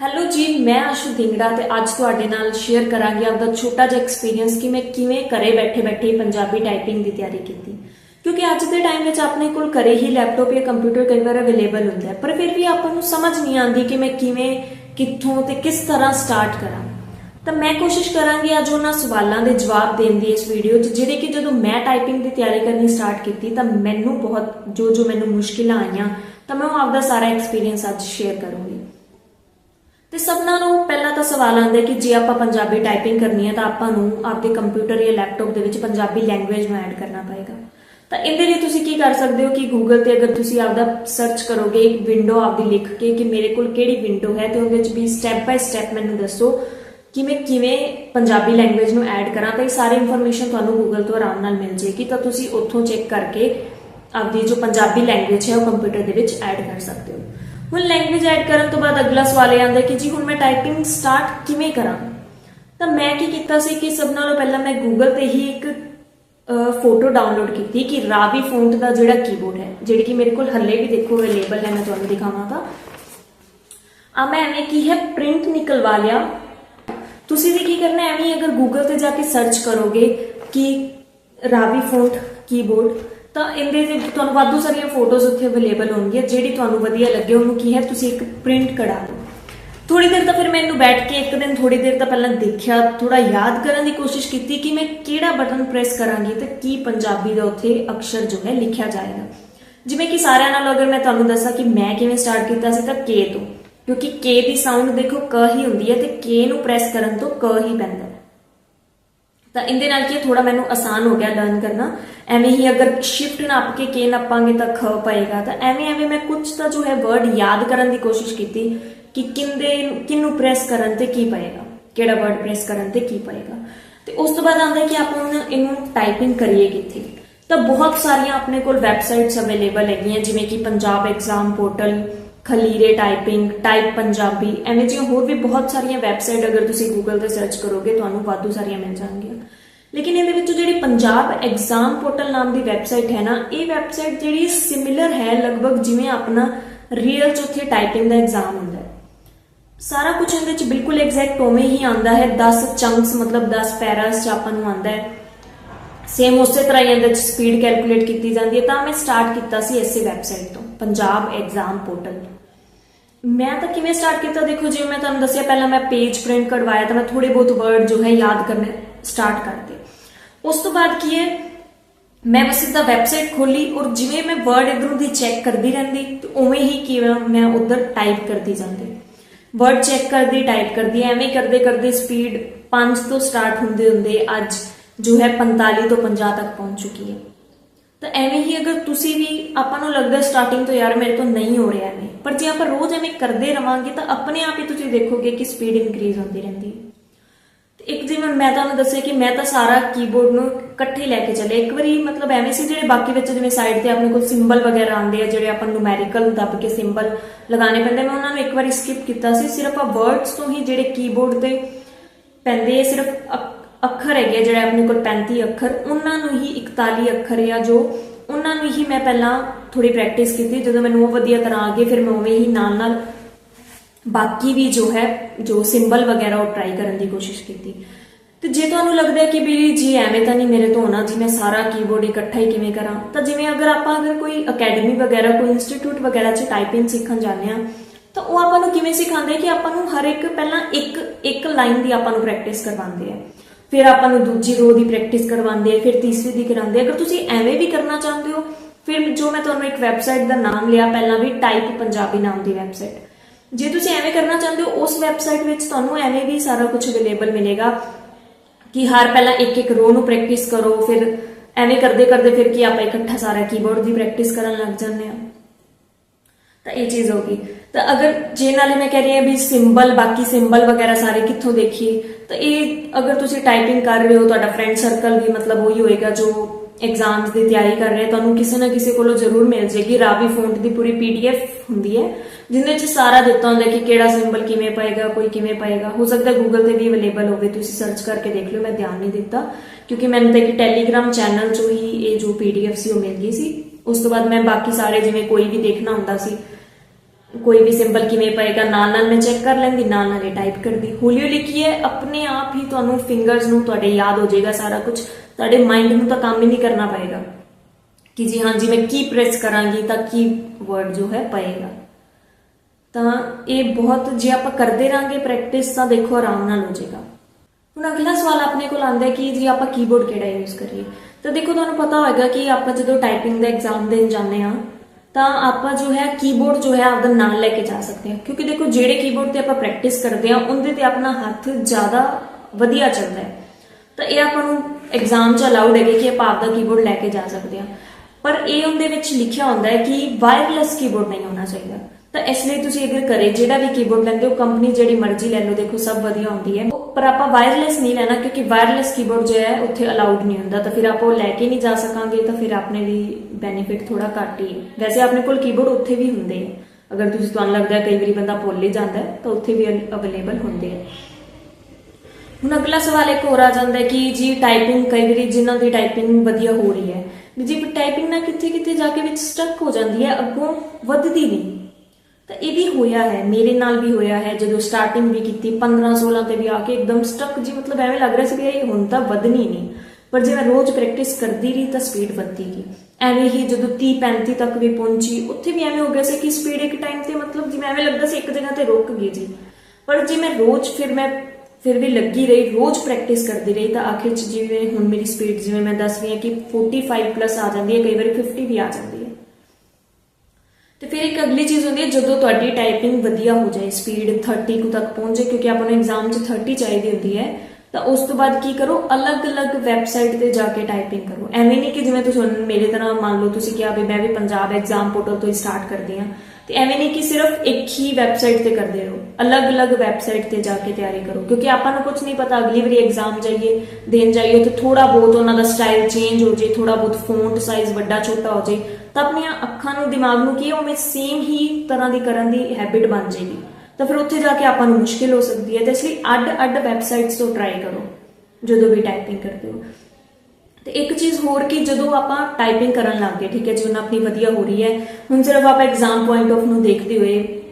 Hello ਜੀ, ਮੈਂ ਆਸ਼ੂ ਢਿੰਗੜਾ ਤੇ ਅੱਜ ਤੁਹਾਡੇ ਨਾਲ ਸ਼ੇਅਰ ਕਰਾਂਗੀ ਆਪਦਾ ਛੋਟਾ ਜਿਹਾ ਐਕਸਪੀਰੀਅੰਸ ਕਿ ਮੈਂ ਕਿਵੇਂ ਘਰੇ ਬੈਠੇ ਬੈਠੇ ਪੰਜਾਬੀ ਟਾਈਪਿੰਗ ਦੀ ਤਿਆਰੀ ਕੀਤੀ। ਕਿਉਂਕਿ ਅੱਜ ਦੇ ਟਾਈਮ ਵਿੱਚ ਆਪਣੇ ਕੋਲ ਘਰੇ ਹੀ ਲੈਪਟਾਪ ਜਾਂ ਕੰਪਿਊਟਰ ਕਈ ਵਾਰ ਅਵੇਲੇਬਲ ਹੁੰਦਾ ਹੈ ਪਰ ਫਿਰ ਵੀ ਆਪਾਂ ਨੂੰ ਸਮਝ ਨਹੀਂ ਆਉਂਦੀ ਕਿ ਮੈਂ ਕਿਵੇਂ, ਕਿੱਥੋਂ ਤੇ ਕਿਸ ਤਰ੍ਹਾਂ ਸਟਾਰਟ ਕਰਾਂ। ਤਾਂ ਮੈਂ ਕੋਸ਼ਿਸ਼ ਕਰਾਂਗੀ ਅੱਜ ਉਹਨਾਂ ਸਵਾਲਾਂ ਦੇ ਜਵਾਬ ਦੇਣ ਦੀ ਇਸ ਵੀਡੀਓ 'ਚ, ਜਿਹੜੇ ਕਿ ਜਦੋਂ ਮੈਂ ਟਾਈਪਿੰਗ ਦੀ ਤਿਆਰੀ ਕਰਨੀ ਸਟਾਰਟ ਕੀਤੀ ਤਾਂ ਮੈਨੂੰ ਬਹੁਤ ਜੋ ਜੋ ਮੈਨੂੰ ਮੁਸ਼ਕਿਲਾਂ ਆਈਆਂ, ਤਾਂ ਮੈਂ ਉਹ ਆਪਦਾ ਸਾਰਾ ਐਕਸਪੀਰੀਅੰਸ ਅੱਜ ਸ਼ੇਅਰ ਕਰੂੰਗੀ। ਤੇ ਸਭਨਾਂ ਨੂੰ ਪਹਿਲਾਂ ਤਾਂ ਸਵਾਲ ਆਉਂਦਾ ਕਿ ਜੇ ਆਪਾਂ ਪੰਜਾਬੀ ਟਾਈਪਿੰਗ ਕਰਨੀ ਹੈ ਤਾਂ ਆਪਾਂ ਨੂੰ ਆਪਦੇ ਕੰਪਿਊਟਰ ਜਾਂ ਲੈਪਟਾਪ ਦੇ ਵਿੱਚ ਪੰਜਾਬੀ ਲੈਂਗੁਏਜ ਨੂੰ ਐਡ ਕਰਨਾ ਪਏਗਾ। ਤਾਂ ਇਹਦੇ ਲਈ ਤੁਸੀਂ ਕੀ ਕਰ ਸਕਦੇ ਹੋ ਕਿ ਗੂਗਲ ਤੇ ਅਗਰ ਤੁਸੀਂ ਆਪਦਾ ਸਰਚ ਕਰੋਗੇ ਇੱਕ ਵਿੰਡੋ ਆਪਦੀ ਲਿਖ ਕੇ ਕਿ ਮੇਰੇ ਕੋਲ ਕਿਹੜੀ ਵਿੰਡੋ ਹੈ ਤੇ ਉਹਦੇ ਵਿੱਚ ਵੀ ਸਟੈਪ ਬਾਈ ਸਟੈਪ ਮੈਨੂੰ ਦੱਸੋ ਕਿ ਮੈਂ ਕਿਵੇਂ ਪੰਜਾਬੀ ਲੈਂਗੁਏਜ ਨੂੰ ਐਡ ਕਰਾਂ ਤਾਂ ਇਹ ਸਾਰੀ ਇਨਫੋਰਮੇਸ਼ਨ ਤੁਹਾਨੂੰ ਗੂਗਲ ਤੋਂ ਆਰਾਮ ਨਾਲ ਮਿਲ ਜੇਗੀ ਤਾਂ ਤੁਸੀਂ ਉੱਥੋਂ ਚੈੱਕ ਕਰਕੇ ਆਪਦੀ ਜੋ ਪੰਜਾਬੀ ਲੈਂਗੁਏਜ ਹੈ ਉਹ ਕੰਪਿਊਟਰ ਦੇ ਵਿੱਚ ਐਡ ਕਰ ਸਕਦੇ ਹੋ। ਹੁਣ ਲੈਂਗੁਏਜ ਐਡ ਕਰਨ ਤੋਂ ਬਾਅਦ ਅਗਲਾ ਸਵਾਲ ਇਹ ਆਉਂਦਾ ਕਿ ਜੀ ਹੁਣ ਮੈਂ ਟਾਈਪਿੰਗ ਸਟਾਰਟ ਕਿਵੇਂ ਕਰਾਂ? ਤਾਂ ਮੈਂ ਕੀ ਕੀਤਾ ਸੀ ਕਿ ਸਭ ਨਾਲੋਂ ਪਹਿਲਾਂ ਮੈਂ ਗੂਗਲ ਤੇ ਹੀ ਇੱਕ ਫੋਟੋ ਡਾਊਨਲੋਡ ਕੀਤੀ ਕਿ ਰਾਵੀ ਫੌਂਟ ਦਾ ਜਿਹੜਾ ਕੀਬੋਰਡ ਹੈ, ਜਿਹੜੀ ਕਿ ਮੇਰੇ ਕੋਲ ਹੱਲੇ ਵੀ ਦੇਖੋ ਅਵੇਲੇਬਲ ਹੈ, ਮੈਂ ਤੁਹਾਨੂੰ ਦਿਖਾਵਾਂਗਾ। ਆ ਮੈਂ ਐਵੇਂ ਕੀ ਹੈ ਪ੍ਰਿੰਟ ਨਿਕਲਵਾ ਲਿਆ। ਤੁਸੀਂ ਵੀ ਕੀ ਕਰਨਾ, ਐਵੇਂ ਅਗਰ ਗੂਗਲ ਤੇ ਜਾ ਕੇ ਸਰਚ ਕਰੋਗੇ ਕਿ ਰਾਵੀ ਫੌਂਟ ਕੀਬੋਰਡ ਤਾਂ ਇਹਦੇ ਤੇ ਤੁਹਾਨੂੰ ਵਾਧੂ ਸਾਰੀਆਂ ਫੋਟੋਜ਼ ਉੱਥੇ ਅਵੇਲੇਬਲ ਹੋਣਗੀਆਂ, ਜਿਹੜੀ ਤੁਹਾਨੂੰ ਵਧੀਆ ਲੱਗੇ, ਉਹਨੂੰ ਕੀ ਹੈ, ਤੁਸੀਂ ਇੱਕ ਪ੍ਰਿੰਟ ਕਢਾ ਲਓ ਥੋੜੀ ਦੇਰ ਤਾਂ ਫਿਰ ਮੈਂ ਇਹਨੂੰ ਬੈਠ ਕੇ ਇੱਕ ਦਿਨ ਥੋੜੀ ਦੇਰ ਤਾਂ ਪਹਿਲਾਂ ਦੇਖਿਆ ਥੋੜਾ ਯਾਦ ਕਰਨ ਦੀ ਕੋਸ਼ਿਸ਼ ਕੀਤੀ ਕਿ ਮੈਂ ਕਿਹੜਾ ਬਟਨ ਪ੍ਰੈਸ ਕਰਾਂਗੀ ਤੇ ਕੀ ਪੰਜਾਬੀ ਦਾ ਉੱਥੇ ਅਕਸ਼ਰ ਜੋ ਹੈ ਲਿਖਿਆ ਜਾਏਗਾ। ਜਿਵੇਂ ਕਿ ਸਾਰਿਆਂ ਨਾਲੋਂ ਅਗਰ ਮੈਂ ਤੁਹਾਨੂੰ ਦੱਸਾਂ ਕਿ ਮੈਂ ਕਿਵੇਂ ਸਟਾਰਟ ਕੀਤਾ ਸੀ ਤਾਂ ਕੇ ਤੋਂ, ਕਿਉਂਕਿ ਕੇ ਦੀ ਸਾਊਂਡ ਦੇਖੋ ਕ ਹੀ ਹੁੰਦੀ ਹੈ ਤੇ ਕੇ ਨੂੰ ਪ੍ਰੈਸ ਕਰਨ ਤੋਂ ਕ ਹੀ ਪੈਂਦਾ ਤਾਂ ਇਹਦੇ ਨਾਲ ਕੀ ਥੋੜਾ ਮੈਨੂੰ ਆਸਾਨ ਹੋ ਗਿਆ ਲਰਨ ਕਰਨਾ। ਐਵੇਂ ਹੀ ਅਗਰ ਸ਼ਿਫਟ ਨਾਪ ਕੇ ਕੇ ਨਾਪਾਂਗੇ ਤਾਂ ਖ ਪਏਗਾ। ਤਾਂ ਐਵੇਂ ਐਵੇਂ ਮੈਂ ਕੁਝ ਤਾਂ ਜੋ ਹੈ ਵਰਡ ਯਾਦ ਕਰਨ ਦੀ ਕੋਸ਼ਿਸ਼ ਕੀਤੀ ਕਿ ਕਿੰਦੇ ਕਿੰਨੂੰ ਪ੍ਰੈਸ ਕਰਨ ਤੇ ਕੀ ਪਏਗਾ। ਕਿਹੜਾ ਵਰਡ ਪ੍ਰੈਸ ਕਰਨ ਤੇ ਕੀ ਪਏਗਾ। ਤੇ ਉਸ ਤੋਂ ਬਾਅਦ ਆਉਂਦਾ ਕਿ ਆਪਾਂ ਹੁਣ ਇਹਨੂੰ ਟਾਈਪਿੰਗ ਕਰੀਏ ਕਿੱਥੇ। ਤਾਂ ਬਹੁਤ ਸਾਰੀਆਂ ਆਪਣੇ ਕੋਲ ਵੈਬਸਾਈਟਸ ਅਵੇਲੇਬਲ ਹੈਗੀਆਂ, ਜਿਵੇਂ ਕਿ ਪੰਜਾਬ ਐਗਜ਼ਾਮ ਪੋਰਟਲ ਖਲੀਰੇ ਟਾਈਪਿੰਗ ਟਾਈਪ ਪੰਜਾਬੀ, ਐਵੇਂ ਜਿਹੀਆਂ ਹੋਰ ਵੀ ਬਹੁਤ ਸਾਰੀਆਂ ਵੈਬਸਾਈਟ ਅਗਰ ਤੁਸੀਂ ਗੂਗਲ ਤੇ ਸਰਚ ਕਰੋਗੇ, ਤੁਹਾਨੂੰ ਵਾਧੂ ਸਾਰੀਆਂ ਮਿਲ ਜਾਣਗੀਆਂ। ਲੇਕਿਨ ਇਹਦੇ ਵਿੱਚ ਜਿਹੜੀ ਪੰਜਾਬ ਐਗਜ਼ਾਮ ਪੋਰਟਲ ਨਾਮ ਦੀ ਵੈਬਸਾਈਟ ਹੈ ਨਾ, ਇਹ ਵੈਬਸਾਈਟ ਜਿਹੜੀ ਸਿਮਿਲਰ ਹੈ ਲਗਭਗ ਜਿਵੇਂ ਆਪਣਾ ਰੀਅਲ ਚ ਉੱਥੇ ਟਾਈਪਿੰਗ ਦਾ ਐਗਜ਼ਾਮ ਹੁੰਦਾ ਹੈ। ਸਾਰਾ ਕੁਝ ਇਹਦੇ ਵਿੱਚ ਬਿਲਕੁਲ ਐਗਜ਼ੈਕਟ ਉਵੇਂ ਹੀ ਆਉਂਦਾ ਹੈ 10 ਚੰਕਸ ਮਤਲਬ 10 ਪੈਰਾਸ ਚ ਆਪਾਂ ਨੂੰ ਆਉਂਦਾ ਹੈ। ਸੇਮ ਉਸੇ ਤਰ੍ਹਾਂ ਹੀ ਇਹਦੇ ਵਿੱਚ ਸਪੀਡ ਕੈਲਕੂਲੇਟ ਕੀਤੀ ਜਾਂਦੀ ਹੈ, ਤਾਂ ਮੈਂ ਸਟਾਰਟ ਕੀਤਾ ਸੀ ਇਸੇ ਵੈਬਸਾਈਟ ਤੋਂ, ਪੰਜਾਬ ਐਗਜ਼ਾਮ ਪੋਰਟਲ ਮੈਂ ਤਾਂ ਕਿਵੇਂ ਸਟਾਰਟ ਕੀਤਾ ਦੇਖੋ, ਜਿਵੇਂ ਮੈਂ ਤੁਹਾਨੂੰ ਦੱਸਿਆ, ਪਹਿਲਾਂ ਮੈਂ ਪੇਜ ਪ੍ਰਿੰਟ ਕਰਵਾਇਆ ਤਾਂ ਮੈਂ ਥੋੜੇ ਬਹੁਤ ਵਰਡ ਜੋ ਹੈ ਯਾਦ ਕਰਨੇ ਸਟਾਰਟ ਕਰ ਉਸ ਤੋਂ ਬਾਅਦ ਕੀ ਹੈ? ਮੈਂ ਬਸ ਸਿੱਧਾ ਵੈਬਸਾਈਟ ਖੋਲੀ ਔਰ ਜਿਵੇਂ ਮੈਂ ਵਰਡ ਇਧਰੋਂ ਦੀ ਚੈੱਕ ਕਰਦੀ ਰਹਿੰਦੀ, ਤੇ ਉਵੇਂ ਹੀ ਕਿਵੇਂ ਮੈਂ ਉਧਰ ਟਾਈਪ ਕਰਦੀ ਜਾਂਦੀ। ਵਰਡ ਚੈੱਕ ਕਰਦੀ ਟਾਈਪ ਕਰਦੀ, ਐਵੇਂ ਕਰਦੇ ਕਰਦੇ ਸਪੀਡ 5 ਤੋਂ ਸਟਾਰਟ ਹੁੰਦੇ ਹੁੰਦੇ ਅੱਜ ਜੋ ਹੈ 45 ਤੋਂ 50 ਤੱਕ ਪਹੁੰਚ ਚੁੱਕੀ ਹੈ। ਤਾਂ ਐਵੇਂ ਹੀ ਅਗਰ ਤੁਸੀਂ ਵੀ, ਆਪਾਂ ਨੂੰ ਲੱਗਦਾ ਸਟਾਰਟਿੰਗ ਤੋਂ ਯਾਰ ਮੇਰੇ ਤੋਂ ਨਹੀਂ ਹੋ ਰਿਹਾ ਐਵੇਂ। ਪਰ ਜੇ ਆਪਾਂ ਰੋਜ਼ ਐਵੇਂ ਕਰਦੇ ਰਵਾਂਗੇ ਤਾਂ ਆਪਣੇ ਆਪ ਹੀ ਤੁਸੀਂ ਦੇਖੋਗੇ ਕਿ ਸਪੀਡ ਇਨਕਰੀਜ਼ ਹੁੰਦੀ ਰਹਿੰਦੀ ਹੈ। ਇੱਕ ਜਿਵੇਂ ਮੈਂ ਤੁਹਾਨੂੰ ਦੱਸਿਆ ਕਿ ਮੈਂ ਤਾਂ ਸਾਰਾ ਕੀਬੋਰਡ ਨੂੰ ਇਕੱਠੇ ਲੈ ਕੇ ਚੱਲੇ ਇੱਕ ਵਾਰੀ ਮਤਲਬ ਐਵੇਂ ਸੀ ਜਿਹੜੇ ਬਾਕੀ ਵਿੱਚ ਜਿਵੇਂ ਸਾਈਡ ਤੇ ਆਪਣੇ ਕੋਲ ਸਿੰਬਲ ਵਗੈਰਾ ਆਉਂਦੇ ਆ, ਜਿਹੜੇ ਆਪਾਂ ਨੂਮੈਰੀਕਲ ਦੱਬ ਕੇ ਸਿੰਬਲ ਲਗਾਉਣੇ ਪੈਂਦੇ, ਮੈਂ ਉਹਨਾਂ ਨੂੰ ਇੱਕ ਵਾਰੀ ਸਕਿਪ ਕੀਤਾ ਸੀ। ਸਿਰਫ ਆ ਵਰਡਸ ਤੋਂ ਹੀ ਜਿਹੜੇ ਕੀਬੋਰਡ ਤੇ ਪੈਂਦੇ ਆ, ਸਿਰਫ ਅਕ- ਅੱਖਰ ਹੈਗੇ ਜਿਹੜੇ ਆਪਣੇ ਕੋਲ 35 ਅੱਖਰ, ਉਹਨਾਂ ਨੂੰ ਹੀ 41 ਅੱਖਰ ਆ ਜੋ, ਉਹਨਾਂ ਨੂੰ ਹੀ ਮੈਂ ਪਹਿਲਾਂ ਥੋੜੀ ਪ੍ਰੈਕਟਿਸ ਕੀਤੀ। ਜਦੋਂ ਮੈਨੂੰ ਉਹ ਵਧੀਆ ਤਰ੍ਹਾਂ ਆ ਗਏ, ਫਿਰ ਮੈਂ ਉਵੇਂ ਹੀ ਨਾਲ ਨਾਲ ਬਾਕੀ ਵੀ ਜੋ ਹੈ, ਜੋ ਸਿੰਬਲ ਵਗੈਰਾ ਉਹ ਟਰਾਈ ਕਰਨ ਦੀ ਕੋਸ਼ਿਸ਼ ਕੀਤੀ। ਤੇ ਜੇ ਤੁਹਾਨੂੰ ਲੱਗਦਾ ਹੈ ਕਿ ਵੀ ਜੀ ਐਵੇਂ ਤਾਂ ਨਹੀਂ ਮੇਰੇ ਤੋਂ ਹੋਣਾ, ਜੀ ਮੈਂ ਸਾਰਾ ਕੀਬੋਰਡ ਇਕੱਠਾ ਹੀ ਕਿਵੇਂ ਕਰਾਂ? ਤਾਂ ਜਿਵੇਂ ਅਗਰ ਆਪਾਂ ਅਗਰ ਕੋਈ ਅਕੈਡਮੀ ਵਗੈਰਾ, ਕੋਈ ਇੰਸਟੀਚਿਊਟ ਵਗੈਰਾ 'ਚ ਟਾਈਪਿੰਗ ਸਿੱਖਣ ਜਾਂਦੇ ਆ ਤਾਂ ਉਹ ਆਪਾਂ ਨੂੰ ਕਿਵੇਂ ਸਿਖਾਉਂਦੇ ਕਿ ਆਪਾਂ ਨੂੰ ਹਰ ਇੱਕ ਪਹਿਲਾਂ ਇੱਕ ਇੱਕ ਲਾਈਨ ਦੀ ਆਪਾਂ ਨੂੰ ਪ੍ਰੈਕਟਿਸ ਕਰਵਾਉਂਦੇ ਆ ਫਿਰ ਆਪਾਂ ਨੂੰ ਦੂਜੀ ਰੋ ਦੀ ਪ੍ਰੈਕਟਿਸ ਕਰਵਾਉਂਦੇ ਆ ਫਿਰ ਤੀਸਰੀ ਦੀ ਕਰਾਉਂਦੇ ਆ ਅਗਰ ਤੁਸੀਂ ਐਵੇਂ ਵੀ ਕਰਨਾ ਚਾਹੁੰਦੇ ਹੋ, ਫਿਰ ਜੋ ਮੈਂ ਤੁਹਾਨੂੰ ਇੱਕ ਵੈਬਸਾਈਟ ਦਾ ਨਾਮ ਲਿਆ, ਪਹਿਲਾਂ ਵੀ ਟਾਈਪ ਪੰਜਾਬੀ ਨਾਮ ਦੀ ਵੈਬਸਾਈਟ ਜੇ ਤੁਸੀਂ ਐਵੇਂ ਕਰਨਾ ਚਾਹੁੰਦੇ ਹੋ, ਉਸ ਵੈਬਸਾਈਟ ਵਿੱਚ ਤੁਹਾਨੂੰ ਐਵੇਂ ਵੀ ਸਾਰਾ ਕੁਝ ਅਵੇਲੇਬਲ ਮਿਲੇਗਾ ਕਿ ਹਰ ਪਹਿਲਾਂ ਇੱਕ ਇੱਕ ਰੋ ਨੂੰ ਪ੍ਰੈਕਟਿਸ ਕਰੋ, ਫਿਰ ਐਵੇਂ ਕਰਦੇ ਕਰਦੇ ਫਿਰ ਕੀ ਆਪਾਂ ਇਕੱਠਾ ਸਾਰਾ ਕੀਬੋਰਡ ਦੀ ਪ੍ਰੈਕਟਿਸ ਕਰਨ ਲੱਗ ਜਾਂਦੇ ਆ ਤਾਂ ਇਹ ਚੀਜ਼ ਹੋ ਗਈ। ਤਾਂ ਅਗਰ ਜੇ ਨਾਲੇ ਮੈਂ ਕਹਿ ਰਹੀ ਹਾਂ ਵੀ ਸਿੰਬਲ ਬਾਕੀ ਸਿੰਬਲ ਵਗੈਰਾ ਸਾਰੇ ਕਿੱਥੋਂ ਦੇਖੀਏ, ਤਾਂ ਇਹ ਅਗਰ ਤੁਸੀਂ ਟਾਈਪਿੰਗ ਕਰ ਰਹੇ ਹੋ, ਤੁਹਾਡਾ ਫਰੈਂਡ ਸਰਕਲ ਵੀ ਮਤਲਬ ਉਹੀ ਹੋਏਗਾ ਜੋ ਐਗਜ਼ਾਮਸ ਦੀ ਤਿਆਰੀ ਕਰ ਰਹੇ ਤੁਹਾਨੂੰ ਕਿਸੇ ਨਾ ਕਿਸੇ ਕੋਲੋਂ ਜ਼ਰੂਰ ਮਿਲ ਜੇਗੀ ਰਾਵੀ ਫੌਂਟ ਦੀ ਪੂਰੀ ਪੀਡੀਐਫ ਹੁੰਦੀ ਹੈ, ਜਿੰਦੇ ਵਿੱਚ ਸਾਰਾ ਦਿੱਤਾ ਹੁੰਦਾ ਕਿ ਕਿਹੜਾ ਸਿੰਬਲ ਕਿਵੇਂ ਪਏਗਾ, ਕੋਈ ਕਿਵੇਂ ਪਏਗਾ। ਹੋ ਸਕਦਾ ਗੂਗਲ ਤੇ ਵੀ ਅਵੇਲੇਬਲ ਹੋਵੇ, ਤੁਸੀਂ ਸਰਚ ਕਰਕੇ ਦੇਖ ਲਿਓ, ਮੈਂ ਧਿਆਨ ਨਹੀਂ ਦਿੱਤਾ। ਕਿਉਂਕਿ ਮੈਨੂੰ ਤਾਂ ਇੱਕ ਟੈਲੀਗ੍ਰਾਮ ਚੈਨਲ ਚੋਂ ਹੀ ਇਹ ਜੋ ਪੀਡੀਐਫ ਸੀ, ਉਹ ਮਿਲ ਗਈ ਸੀ। ਉਸ ਤੋਂ ਬਾਅਦ ਮੈਂ ਬਾਕੀ ਸਾਰੇ ਜਿਵੇਂ ਕੋਈ ਵੀ ਦੇਖਣਾ ਹੁੰਦਾ ਸੀ ਕੋਈ ਵੀ ਸਿੰਬਲ ਕਿਵੇਂ ਪਏਗਾ ਨਾਲ ਨਾਲ ਮੈਂ ਚੈੱਕ ਕਰ ਲੈਂਦੀ ਨਾਲ ਨਾਲ ਇਹ ਟਾਈਪ ਕਰਦੀ ਹੌਲੀ ਹੌਲੀ ਕੀ ਹੈ ਆਪਣੇ ਆਪ ਹੀ ਤੁਹਾਨੂੰ ਫਿੰਗਰਸ ਨੂੰ ਤੁਹਾਡੇ ਯਾਦ ਹੋ ਜਾਏਗਾ ਸਾਰਾ ਕੁਝ ਤੁਹਾਡੇ ਮਾਈਂਡ ਨੂੰ ਤਾਂ ਕੰਮ ਹੀ ਨਹੀਂ ਕਰਨਾ ਪਏਗਾ ਕਿ ਜੀ ਹਾਂ ਜੀ ਮੈਂ ਕੀ ਪ੍ਰੈਸ ਕਰਾਂਗੀ ਤਾਂ ਕੀ ਵਰਡ ਜੋ ਹੈ ਪਏਗਾ ਤਾਂ ਇਹ ਬਹੁਤ ਜੇ ਆਪਾਂ ਕਰਦੇ ਰਾਂਗੇ ਪ੍ਰੈਕਟਿਸ ਤਾਂ ਦੇਖੋ ਆਰਾਮ ਨਾਲ ਹੋ ਜਾਏਗਾ ਹੁਣ ਅਗਲਾ ਸਵਾਲ ਆਪਣੇ ਕੋਲ ਆਉਂਦਾ ਹੈ ਕਿ ਜੀ ਆਪਾਂ ਕੀਬੋਰਡ ਕਿਹੜਾ ਯੂਜ਼ ਕਰੀਏ ਤਾਂ ਦੇਖੋ ਤੁਹਾਨੂੰ ਪਤਾ ਹੋਏਗਾ ਕਿ ਆਪਾਂ ਜਦੋਂ ਟਾਈਪਿੰਗ ਦਾ ਐਗਜ਼ਾਮ ਦੇਣ ਜਾਂਦੇ ਆ ਤਾਂ ਆਪਾਂ ਜੋ ਹੈ ਕੀਬੋਰਡ ਜੋ ਹੈ ਆਪਦਾ ਨਾਲ ਲੈ ਕੇ ਜਾ ਸਕਦੇ ਹਾਂ। ਕਿਉਂਕਿ ਦੇਖੋ, ਜਿਹੜੇ ਕੀਬੋਰਡ ਤੇ ਆਪਾਂ ਪ੍ਰੈਕਟਿਸ ਕਰਦੇ ਆ ਉਹਦੇ ਤੇ ਆਪਣਾ ਹੱਥ ਜ਼ਿਆਦਾ ਵਧੀਆ ਚੱਲਦਾ ਹੈ। ਤਾਂ ਇਹ ਆਪਾਂ ਨੂੰ ਐਗਜ਼ਾਮ 'ਚ ਅਲਾਉਡ ਹੈਗੇ ਕਿ ਆਪਾਂ ਆਪਦਾ ਕੀਬੋਰਡ ਲੈ ਕੇ ਜਾ ਸਕਦੇ ਹਾਂ। ਪਰ ਇਹ ਉਹਦੇ ਵਿੱਚ ਲਿਖਿਆ ਹੁੰਦਾ ਹੈ ਕਿ ਵਾਇਰਲੈਸ ਕੀਬੋਰਡ ਨਹੀਂ ਹੋਣਾ ਚਾਹੀਦਾ। ਤਾਂ ਇਸ ਲਈ ਤੁਸੀਂ ਅਗਰ ਕਰੇ ਜਿਹੜਾ ਵੀ ਕੀਬੋਰਡ ਲੈਂਦੇ ਹੋ ਕੰਪਨੀ ਜਿਹੜੀ ਮਰਜ਼ੀ ਲੈ ਲਓ, ਦੇਖੋ ਸਭ ਵਧੀਆ ਹੁੰਦੀ ਹੈ। ਪਰ ਆਪਾਂ ਵਾਇਰਲੈਸ ਨਹੀਂ ਲੈਣਾ, ਕਿਉਂਕਿ ਵਾਇਰਲੈਸ ਕੀਬੋਰਡ ਜੋ ਹੈ, ਉੱਥੇ ਅਲਾਉਡ ਨਹੀਂ ਹੁੰਦਾ। ਤਾਂ ਫਿਰ ਆਪਾਂ ਉਹ ਲੈ ਕੇ ਨਹੀਂ ਜਾ ਸਕਾਂਗੇ, ਤਾਂ ਫਿਰ ਆਪਣੇ ਲਈ ਬੈਨੀਫਿਟ ਥੋੜਾ ਘੱਟ ਹੀ ਵੈਸੇ ਆਪਣੇ ਕੋਲ ਕੀਬੋਰਡ ਉੱਥੇ ਵੀ ਹੁੰਦੇ ਆ। ਅਗਰ ਤੁਸੀਂ ਤੁਹਾਨੂੰ ਲੱਗਦਾ ਕਈ ਵਾਰੀ ਬੰਦਾ ਭੁੱਲ ਹੀ ਜਾਂਦਾ, ਤਾਂ ਉੱਥੇ ਵੀ ਅਵੇਲੇਬਲ ਹੁੰਦੇ ਆ। ਹੁਣ ਅਗਲਾ ਸਵਾਲ ਇੱਕ ਹੋਰ ਆ ਜਾਂਦਾ ਕਿ ਜੀ ਟਾਈਪਿੰਗ ਕਈ ਵਾਰੀ ਜਿਨ੍ਹਾਂ ਦੀ ਟਾਈਪਿੰਗ ਵਧੀਆ ਹੋ ਰਹੀ ਹੈ, ਵੀ ਜੀ ਟਾਈਪਿੰਗ ਨਾ ਕਿੱਥੇ ਕਿੱਥੇ ਜਾ ਕੇ ਵਿੱਚ ਸਟਕ ਹੋ ਜਾਂਦੀ ਹੈ, ਅੱਗੋਂ ਵੱਧਦੀ ਨਹੀਂ। ਤਾਂ ਇਹ ਵੀ ਹੋਇਆ ਹੈ, ਮੇਰੇ ਨਾਲ ਵੀ ਹੋਇਆ ਹੈ, ਜਦੋਂ ਸਟਾਰਟਿੰਗ ਵੀ ਕੀਤੀ 15 16 ਤੇ ਵੀ ਆ ਕੇ ਇੱਕਦਮ ਸਟਕ ਜੀ, ਮਤਲਬ ਐਵੇਂ ਲੱਗ ਰਿਹਾ ਸੀ ਕਿ ਇਹ ਹੁਣ ਤਾਂ ਵਧਣੀ ਨਹੀਂ। ਪਰ ਜੇ ਮੈਂ ਰੋਜ਼ ਪ੍ਰੈਕਟਿਸ ਕਰਦੀ ਰਹੀ ਤਾਂ ਸਪੀਡ ਵੱਧਦੀ ਗਈ। ਐਵੇਂ ਹੀ ਜਦੋਂ 30 35 ਤੱਕ ਵੀ ਪਹੁੰਚੀ, ਉੱਥੇ ਵੀ ਐਵੇਂ ਹੋ ਗਿਆ ਸੀ ਕਿ ਸਪੀਡ ਇੱਕ ਟਾਈਮ ਤੇ ਮਤਲਬ ਜਿਵੇਂ ਐਵੇਂ ਲੱਗਦਾ ਸੀ ਇੱਕ ਜਗ੍ਹਾ ਤੇ ਰੁਕ ਗਈ ਜੀ। ਪਰ ਜੇ ਮੈਂ ਰੋਜ਼ ਫਿਰ ਮੈਂ ਫਿਰ ਵੀ ਲੱਗੀ ਰਹੀ, ਰੋਜ਼ ਪ੍ਰੈਕਟਿਸ ਕਰਦੀ ਰਹੀ, ਤਾਂ ਆਖਿਰ ਚ ਜਿਵੇਂ ਹੁਣ ਮੇਰੀ ਸਪੀਡ ਜਿਵੇਂ ਮੈਂ ਦੱਸ ਰਹੀ ਹਾਂ ਕਿ 45 ਪਲੱਸ ਆ ਜਾਂਦੀ ਹੈ, ਕਈ ਵਾਰੀ 50 ਵੀ ਆ ਜਾਂਦੀ ਹੈ। ਤੇ ਫਿਰ ਇੱਕ ਅਗਲੀ ਚੀਜ਼ ਹੁੰਦੀ ਹੈ, ਜਦੋਂ ਤੁਹਾਡੀ ਟਾਈਪਿੰਗ ਵਧੀਆ ਹੋ ਜਾਏ ਸਪੀਡ 30 ਕੁ ਤੱਕ ਜਾਏ ਕਿਉਂਕਿ ਆਪਾਂ ਨੂੰ ਐਗਜ਼ਾਮ 'ਚ 30 ਚਾਹੀਦੀ ਹੁੰਦੀ ਹੈ ਤਾਂ ਉਸ ਤੋਂ ਬਾਅਦ ਕੀ ਕਰੋ? ਅਲੱਗ-ਅਲੱਗ ਵੈਬਸਾਈਟ ਤੇ ਜਾ ਕੇ ਟਾਈਪਿੰਗ ਕਰੋ। ਐਵੇਂ ਨਹੀਂ ਕਿ ਜਿਵੇਂ ਤੁਸੀਂ ਮੇਰੇ ਤਰ੍ਹਾਂ ਮੰਨ ਲਓ ਤੁਸੀਂ ਕਿਹਾ ਵੀ ਮੈਂ ਵੀ ਪੰਜਾਬ ਐਗਜ਼ਾਮ ਪੋਰਟਲ ਤੋਂ ਹੀ ਸਟਾਰਟ ਕਰਦੀ ਹਾਂ। ਤੇ ਐਵੇਂ ਨਹੀਂ ਕਿ ਸਿਰਫ ਇੱਕ ਹੀ ਵੈਬਸਾਈਟ ਤੇ ਕਰਦੇ ਰਹੋ। ਅਲੱਗ-ਅਲੱਗ ਵੈਬਸਾਈਟ ਤੇ ਜਾ ਕੇ ਤਿਆਰੀ ਕਰੋ। ਕਿਉਂਕਿ ਆਪਾਂ ਨੂੰ ਕੁਝ ਨਹੀਂ ਪਤਾ, ਅਗਲੀ ਵਾਰੀ ਐਗਜ਼ਾਮ ਜਾਈਏ ਦੇਣ ਜਾਈਏ ਤੇ ਥੋੜਾ ਬਹੁਤ ਉਹਨਾਂ ਦਾ ਸਟਾਈਲ ਚੇਂਜ ਹੋ ਜੇ ਥੋੜਾ ਬਹੁਤ ਫੌਂਟ ਸਾਈਜ਼ ਵੱਡਾ ਛੋਟਾ ਹੋ ਜੇ, ਤਾਂ ਆਪਣੀਆਂ ਅੱਖਾਂ ਨੂੰ, ਦਿਮਾਗ ਨੂੰ ਕੀ ਉਵੇਂ ਸੇਮ ਹੀ ਤਰ੍ਹਾਂ ਦੀ ਕਰਨ ਦੀ ਹੈਬਿਟ ਬਣ ਜਾਏਗੀ। ਤਾਂ ਫਿਰ ਉੱਥੇ ਜਾ ਕੇ ਆਪਾਂ ਨੂੰ ਮੁਸ਼ਕਿਲ ਹੋ ਸਕਦੀ ਹੈ। ਤੇ ਇਸ ਲਈ ਅੱਡ-ਅੱਡ ਵੈਬਸਾਈਟਸ ਤੋਂ ਟਰਾਈ ਕਰੋ, ਜਦੋਂ ਵੀ ਟਾਈਪਿੰਗ ਕਰਦੇ ਹੋ। ਤੇ ਇੱਕ ਚੀਜ਼ ਹੋਰ ਕਿ ਜਦੋਂ ਆਪਾਂ ਟਾਈਪਿੰਗ ਕਰਨ ਲੱਗੇ ਠੀਕ ਹੈ ਜੀ ਉਹਨਾਂ ਆਪਣੀ ਵਧੀਆ ਹੋ ਰਹੀ ਹੈ। ਹੁਣ ਸਿਰਫ ਆਪਾਂ ਐਗਜ਼ਾਮ ਪੁਆਇੰਟ ਆਫ ਨੂੰ ਦੇਖਦੇ ਹੋਏ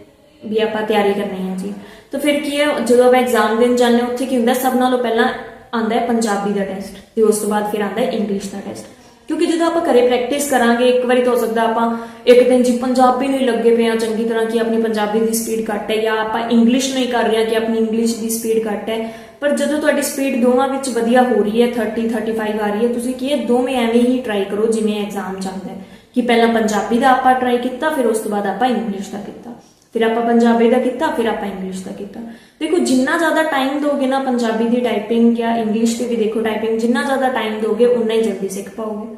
ਵੀ ਆਪਾਂ ਤਿਆਰੀ ਕਰਨੀ ਹੈ ਜੀ। ਤਾਂ ਫਿਰ ਕੀ ਹੈ, ਜਦੋਂ ਆਪਾਂ ਐਗਜ਼ਾਮ ਦੇਣ ਜਾਂਦੇ ਹਾਂ, ਉੱਥੇ ਕੀ ਹੁੰਦਾ, ਸਭ ਨਾਲੋਂ ਪਹਿਲਾਂ ਆਂਦਾ ਹੈ ਪੰਜਾਬੀ ਦਾ ਟੈਸਟ ਤੇ ਉਸ ਤੋਂ ਬਾਅਦ ਫਿਰ ਆਂਦਾ ਹੈ ਇੰਗਲਿਸ਼ ਦਾ ਟੈਸਟ ਕਿਉਂਕਿ ਜਦੋਂ ਆਪਾਂ ਘਰੇ ਪ੍ਰੈਕਟਿਸ ਕਰਾਂਗੇ, ਇੱਕ ਵਾਰੀ ਤਾਂ ਹੋ ਸਕਦਾ ਆਪਾਂ ਇੱਕ ਦਿਨ ਜੀ ਪੰਜਾਬੀ ਨੂੰ ਹੀ ਲੱਗੇ ਪਏ ਆ ਚੰਗੀ ਤਰ੍ਹਾਂ ਕਿ ਆਪਣੀ ਪੰਜਾਬੀ ਦੀ ਸਪੀਡ ਘੱਟ ਹੈ ਜਾਂ ਆਪਾਂ ਇੰਗਲਿਸ਼ ਨੂੰ ਹੀ ਕਰ ਰਹੇ ਹਾਂ ਕਿ ਆਪਣੀ ਇੰਗਲਿਸ਼ ਦੀ ਸਪੀਡ ਘੱਟ ਹੈ। ਪਰ ਜਦੋਂ ਤੁਹਾਡੀ ਸਪੀਡ ਦੋਵਾਂ ਵਿੱਚ ਵਧੀਆ ਹੋ ਰਹੀ ਹੈ 30 35 ਆ ਰਹੀ ਹੈ, ਤੁਸੀਂ ਕੀ ਹੈ ਦੋਵੇਂ ਐਵੇਂ ਹੀ ਟਰਾਈ ਕਰੋ ਜਿਵੇਂ ਐਗਜ਼ਾਮ ਚੱਲਦਾ ਹੈ। ਕਿ ਪਹਿਲਾਂ ਪੰਜਾਬੀ ਦਾ ਆਪਾਂ ਟਰਾਈ ਕੀਤਾ, ਫਿਰ ਉਸ ਤੋਂ ਬਾਅਦ ਆਪਾਂ ਇੰਗਲਿਸ਼ ਦਾ ਕੀਤਾ। ਫਿਰ ਆਪਾਂ ਪੰਜਾਬੀ ਦਾ ਕੀਤਾ, ਫਿਰ ਆਪਾਂ ਇੰਗਲਿਸ਼ ਦਾ ਕੀਤਾ। ਦੇਖੋ, ਜਿੰਨਾ ਜ਼ਿਆਦਾ ਟਾਈਮ ਦੋਗੇ ਨਾ ਪੰਜਾਬੀ ਦੀ ਟਾਈਪਿੰਗ ਜਾਂ ਇੰਗਲਿਸ਼ ਦੀ ਵੀ ਦੇਖੋ ਟਾਈਪਿੰਗ ਜਿੰਨਾ ਜ਼ਿਆਦਾ ਟਾਈਮ ਦੋਗੇ ਉਨਾ ਹੀ ਜਲਦੀ ਸਿੱਖ ਪਾਓਗੇ।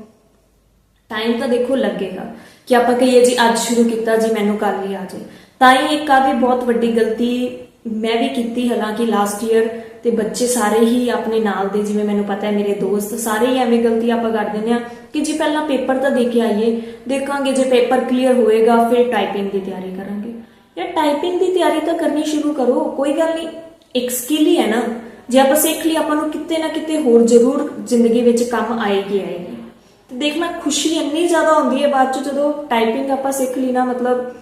ਟਾਈਮ ਤਾਂ ਦੇਖੋ ਲੱਗੇਗਾ ਕਿ ਆਪਾਂ ਕਹੀਏ ਜੀ, ਅੱਜ ਸ਼ੁਰੂ ਕੀਤਾ ਜੀ, ਮੈਨੂੰ ਕੱਲ ਹੀ ਆ ਜਾਏ। ਤਾਂ ਹੀ ਇੱਕ ਆ ਵੀ ਬਹੁਤ ਵੱਡੀ ਗਲਤੀ ਮੈਂ ਵੀ ਕੀਤੀ, ਹਾਲਾਂਕਿ ਲਾਸਟ ਈਅਰ ਤੇ ਬੱਚੇ ਸਾਰੇ ਹੀ ਆਪਣੇ ਨਾਲ ਦੇ, ਜਿਵੇਂ ਮੈਨੂੰ ਪਤਾ ਹੈ, ਮੇਰੇ ਦੋਸਤ ਸਾਰੇ ਹੀ ਐਵੇਂ ਗਲਤੀ ਆਪਾਂ ਕਰ ਦਿੰਦੇ ਆ ਕਿ ਜੀ ਪਹਿਲਾਂ ਪੇਪਰ ਤਾਂ ਦੇ ਕੇ ਆਈਏ, ਦੇਖਾਂਗੇ ਜੇ ਪੇਪਰ ਕਲੀਅਰ ਹੋਏਗਾ, ਫਿਰ ਟਾਈਪਿੰਗ ਦੀ ਤਿਆਰੀ ਕਰਾਂਗੇ। ਯਾਰ ਟਾਈਪਿੰਗ ਦੀ ਤਿਆਰੀ ਤਾਂ ਕਰਨੀ ਸ਼ੁਰੂ ਕਰੋ, ਕੋਈ ਗੱਲ ਨਹੀਂ। ਇੱਕ ਸਕਿੱਲ ਹੀ ਹੈ ਨਾ। ਜੇ ਆਪਾਂ ਸਿੱਖ ਲਈ, ਆਪਾਂ ਨੂੰ ਕਿਤੇ ਨਾ ਕਿਤੇ ਹੋਰ ਜ਼ਰੂਰ ਜ਼ਿੰਦਗੀ ਵਿੱਚ ਕੰਮ ਆਏਗੀ ਆਏਗੀ। ਤੇ ਦੇਖਣਾ ਖੁਸ਼ੀ ਇੰਨੀ ਜ਼ਿਆਦਾ ਹੁੰਦੀ ਹੈ ਬਾਅਦ ਚ ਜਦੋਂ ਟਾਈਪਿੰਗ ਆਪਾਂ ਸਿੱਖ ਲਈ ਨਾ, ਮਤਲਬ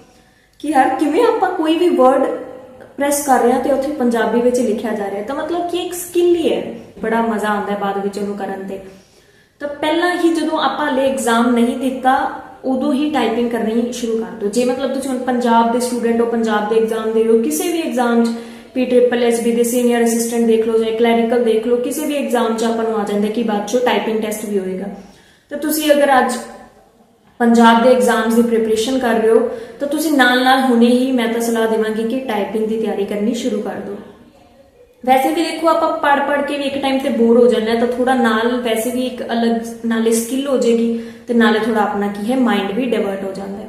ਕਿ ਯਾਰ ਕਿਵੇਂ ਆਪਾਂ ਕੋਈ ਵੀ ਵਰਡ ਪ੍ਰੈਸ ਕਰ ਰਹੇ ਹਾਂ ਤੇ ਉੱਥੇ ਪੰਜਾਬੀ ਵਿੱਚ ਲਿਖਿਆ ਜਾ ਰਿਹਾ। ਤਾਂ ਮਤਲਬ ਕਿ ਇੱਕ ਸਕਿੱਲ ਹੀ ਹੈ। ਬੜਾ ਮਜ਼ਾ ਆਉਂਦਾ ਹੈ ਬਾਅਦ ਵਿੱਚ ਉਹਨੂੰ ਕਰਨ ਤੇ। ਤਾਂ ਪਹਿਲਾਂ ਹੀ ਜਦੋਂ ਆਪਾਂ ਲੈ ਐਗਜ਼ਾਮ ਨਹੀਂ ਦਿੱਤਾ ਉਦੋਂ ਹੀ ਟਾਈਪਿੰਗ ਕਰਨੀ ਸ਼ੁਰੂ ਕਰ ਦਿਓ। ਜੇ ਮਤਲਬ ਤੁਸੀਂ ਹੁਣ ਪੰਜਾਬ ਦੇ ਸਟੂਡੈਂਟ ਹੋ, ਪੰਜਾਬ ਦੇ ਐਗਜ਼ਾਮ ਦੇ ਰਹੇ ਹੋ, ਕਿਸੇ ਵੀ ਐਗਜ਼ਾਮ 'ਚ ਪੀ ਟ੍ਰਿਪਲ ਐਸ ਬੀ ਦੇ ਸੀਨੀਅਰ ਅਸਿਸਟੈਂਟ ਦੇਖ ਲਓ ਜਾਂ ਕਲੈਰੀਕਲ ਦੇਖ ਲਓ, ਕਿਸੇ ਵੀ ਐਗਜ਼ਾਮ 'ਚ ਆਪਾਂ ਨੂੰ ਆ ਜਾਂਦਾ ਕਿ ਬਾਅਦ 'ਚੋਂ ਟਾਈਪਿੰਗ ਟੈਸਟ ਵੀ ਹੋਏਗਾ। ਤਾਂ ਤੁਸੀਂ ਅਗਰ ਅੱਜ ਪੰਜਾਬ ਦੇ ਐਗਜ਼ਾਮਸ ਦੀ ਪ੍ਰੀਪਰੇਸ਼ਨ ਕਰ ਰਹੇ ਹੋ, ਤਾਂ ਤੁਸੀਂ ਨਾਲ-ਨਾਲ ਹੁਣੇ ਹੀ ਮੈਂ ਤਾਂ ਸਲਾਹ ਦੇਵਾਂਗੀ ਕਿ ਟਾਈਪਿੰਗ ਦੀ ਤਿਆਰੀ ਕਰਨੀ ਸ਼ੁਰੂ ਕਰ ਦਿਓ। ਵੈਸੇ ਵੀ ਦੇਖੋ ਆਪਾਂ ਪੜ ਪੜ ਕੇ ਵੀ ਇੱਕ ਟਾਈਮ ਤੇ ਬੋਰ ਹੋ ਜਾਂਦੇ ਆ ਤਾਂ ਥੋੜਾ ਨਾਲ ਵੈਸੇ ਵੀ ਇੱਕ ਅਲੱਗ ਨਾਲੇ ਸਕਿੱਲ ਹੋ ਜਾਏਗੀ ਤੇ ਨਾਲੇ ਥੋੜਾ ਆਪਣਾ ਕੀ ਹੈ ਮਾਈਂਡ ਵੀ ਡਿਵਰਟ ਹੋ ਜਾਂਦਾ ਹੈ।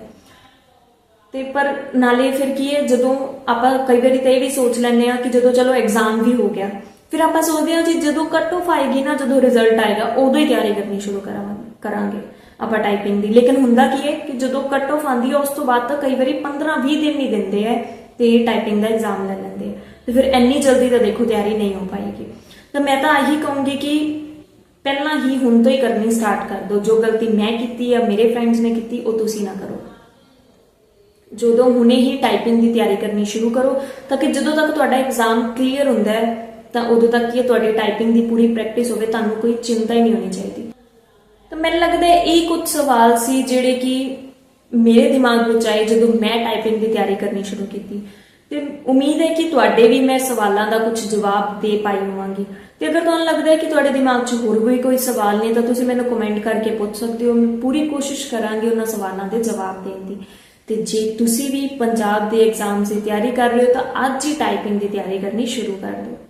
ਤੇ ਪਰ ਨਾਲੇ ਫਿਰ ਕੀ ਹੈ, ਜਦੋਂ ਆਪਾਂ ਕਈ ਵਾਰੀ ਤਾਂ ਇਹ ਵੀ ਸੋਚ ਲੈਂਦੇ ਆ ਕਿ ਜਦੋਂ ਚਲੋ ਐਗਜ਼ਾਮ ਵੀ ਹੋ ਗਿਆ, ਫਿਰ ਆਪਾਂ ਸੋਚਦੇ ਆ ਜੀ ਜਦੋਂ ਕੱਟ ਆਫ ਆਏਗੀ ਨਾ, ਜਦੋਂ ਰਿਜ਼ਲਟ ਆਏਗਾ, ਉਦੋਂ ਹੀ ਤਿਆਰੀ ਕਰਨੀ ਸ਼ੁਰੂ ਕਰਾਂਗੇ ਕਰਾਂਗੇ ਆਪਾਂ ਟਾਈਪਿੰਗ ਦੀ। ਲੇਕਿਨ ਹੁੰਦਾ ਕੀ ਹੈ ਕਿ ਜਦੋਂ ਕੱਟ ਆਫ ਆਂਦੀ ਹੈ, ਉਸ ਤੋਂ ਬਾਅਦ ਤਾਂ ਕਈ ਵਾਰੀ 15 20 ਦਿਨ ਨਹੀਂ ਦਿੰਦੇ ਐ ਤੇ ਟਾਈਪਿੰਗ ਦਾ ਐਗਜ਼ਾਮ ਲੈ ਲੈਂਦੇ ਆ ਤੇ ਫਿਰ ਇੰਨੀ ਜਲਦੀ ਤਾਂ ਦੇਖੋ ਤਿਆਰੀ ਨਹੀਂ ਹੋ ਪਾਏਗੀ। ਤਾਂ ਮੈਂ ਤਾਂ ਆਹੀ ਕਹੂੰਗੀ ਕਿ ਪਹਿਲਾਂ ਹੀ ਹੁਣ ਤੋਂ ਹੀ ਕਰਨੀ ਸਟਾਰਟ ਕਰ ਦਿਓ। ਜੋ ਗਲਤੀ ਮੈਂ ਕੀਤੀ ਜਾਂ ਮੇਰੇ ਫਰੈਂਡਸ ਨੇ ਕੀਤੀ, ਉਹ ਤੁਸੀਂ ਨਾ ਕਰੋ। ਜਦੋਂ ਹੁਣੇ ਹੀ ਟਾਈਪਿੰਗ ਦੀ ਤਿਆਰੀ ਕਰਨੀ ਸ਼ੁਰੂ ਕਰੋ, ਤਾਂ ਕਿ ਜਦੋਂ ਤੱਕ ਤੁਹਾਡਾ ਐਗਜ਼ਾਮ ਕਲੀਅਰ ਹੁੰਦਾ ਹੈ, ਤਾਂ ਉਦੋਂ ਤੱਕ ਇਹ ਤੁਹਾਡੀ ਟਾਈਪਿੰਗ ਦੀ ਪੂਰੀ ਪ੍ਰੈਕਟਿਸ ਹੋਵੇ, ਤੁਹਾਨੂੰ ਕੋਈ ਚਿੰਤਾ ਹੀ ਨਹੀਂ ਹੋਣੀ ਚਾਹੀਦੀ। ਤਾਂ ਮੈਨੂੰ ਲੱਗਦਾ ਇਹ ਕੁਝ ਸਵਾਲ ਸੀ ਜਿਹੜੇ ਕਿ ਮੇਰੇ ਦਿਮਾਗ ਵਿੱਚ ਆਏ ਜਦੋਂ ਮੈਂ ਟਾਈਪਿੰਗ ਦੀ ਤਿਆਰੀ ਕਰਨੀ ਸ਼ੁਰੂ ਕੀਤੀ। ਤੇ ਉਮੀਦ ਹੈ ਕਿ ਤੁਹਾਡੇ ਵੀ ਮੈਂ ਸਵਾਲਾਂ ਦਾ ਕੁਝ ਜਵਾਬ ਦੇ ਪਾਈ ਹੋਵਾਂਗੀ। ਤੇ ਅਗਰ ਤੁਹਾਨੂੰ ਲੱਗਦਾ ਹੈ ਕਿ ਤੁਹਾਡੇ ਦਿਮਾਗ 'ਚ ਹੋਰ ਵੀ ਕੋਈ ਸਵਾਲ ਨਹੀਂ ਤਾਂ ਤੁਸੀਂ ਮੈਨੂੰ ਕਮੈਂਟ ਕਰਕੇ ਪੁੱਛ ਸਕਦੇ ਹੋ। ਮੈਂ ਪੂਰੀ ਕੋਸ਼ਿਸ਼ ਕਰਾਂਗੀ ਉਹਨਾਂ ਸਵਾਲਾਂ ਦੇ ਜਵਾਬ ਦੇਣ ਦੀ। ਤੇ ਜੇ ਤੁਸੀਂ ਵੀ ਪੰਜਾਬ ਦੇ ਐਗਜ਼ਾਮਸ ਦੀ ਤਿਆਰੀ ਕਰ ਰਹੇ ਹੋ ਤਾਂ ਅੱਜ ਹੀ ਟਾਈਪਿੰਗ ਦੀ ਤਿਆਰੀ ਕਰਨੀ ਸ਼ੁਰੂ ਕਰ ਦਿਓ।